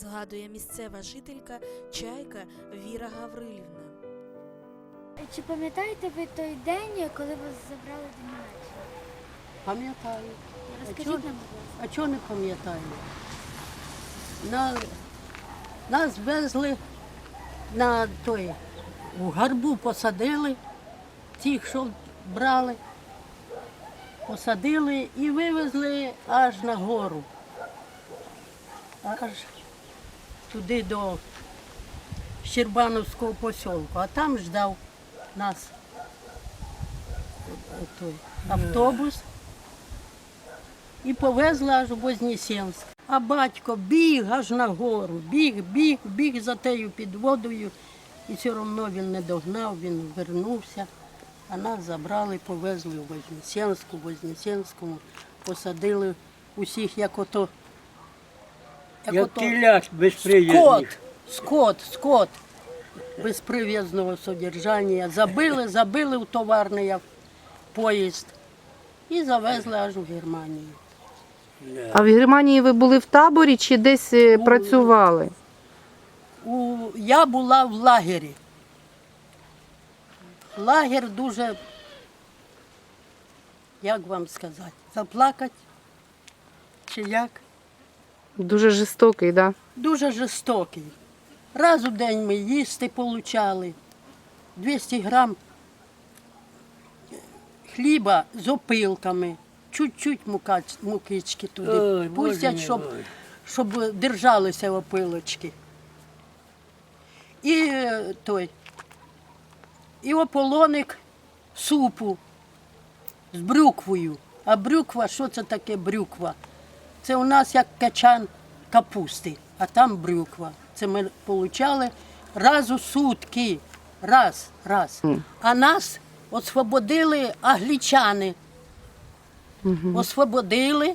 згадує місцева жителька Чайка Віра Гаврилівна. Чи пам'ятаєте ви той день, коли вас забрали до Німеччини? Пам'ятаю. Розкажіть чого? нам, будь ласка. А чого не пам'ятаю? На, нас везли на той, у гарбу посадили, тих, що брали, посадили і вивезли аж на гору. Аж туди до Щербановського посілку, а там ждав нас той автобус і повезли аж у Вознесенськ. А батько біг аж на гору, біг, біг, біг за тею під водою. І все одно він не догнав, він вернувся. А нас забрали, повезли у Вознесенську, в Вознесенському, посадили усіх, як ото. Як безприємних. Скот, скот, скот без прив'язного содержання. Забили, забили в товарний ав- поїзд і завезли аж у Германію. А в Германії ви були в таборі чи десь е, працювали? У, я була в лагері. Лагер дуже, як вам сказати, заплакати чи як? Дуже жорстокий, да? Дуже жорстокий. Раз у день ми їсти получали. 200 грам хліба з опилками, чуть-чуть мукач- мукички туди. Ой, Пустять, мій, щоб, щоб держалися опилочки. І е, той, і ополоник супу з брюквою. А брюква, що це таке брюква? Це у нас як качан капусти, а там брюква. Це ми отримали раз у сутки. Раз, раз. А нас освободили англічани. Освободили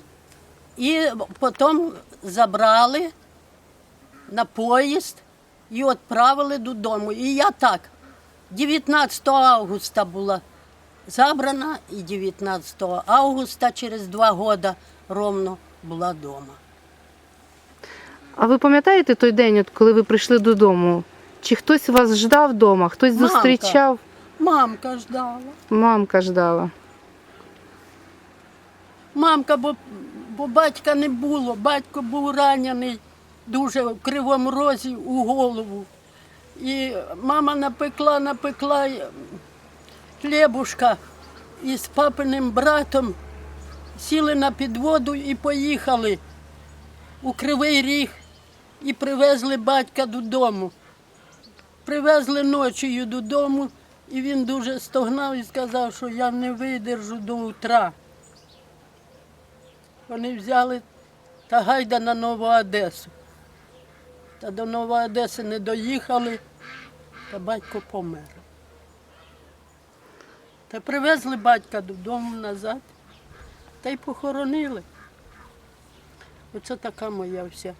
і потім забрали на поїзд і відправили додому. І я так, 19 августа була забрана, і 19 августа через два роки ровно була вдома. А ви пам'ятаєте той день, от коли ви прийшли додому? Чи хтось вас ждав вдома, хтось Мамка. зустрічав? Мамка ждала. Мамка ждала. Мамка, бо, бо батька не було. Батько був ранений дуже в кривому розі у голову. І мама напекла, напекла хлібушка із папиним братом сіли на підводу і поїхали у Кривий Ріг і привезли батька додому. Привезли ночею додому, і він дуже стогнав і сказав, що я не видержу до утра. Вони взяли та гайда на Нову Одесу. Та до Нової Одеси не доїхали, та батько помер. Та привезли батька додому назад та й похоронили. Оце така моя вся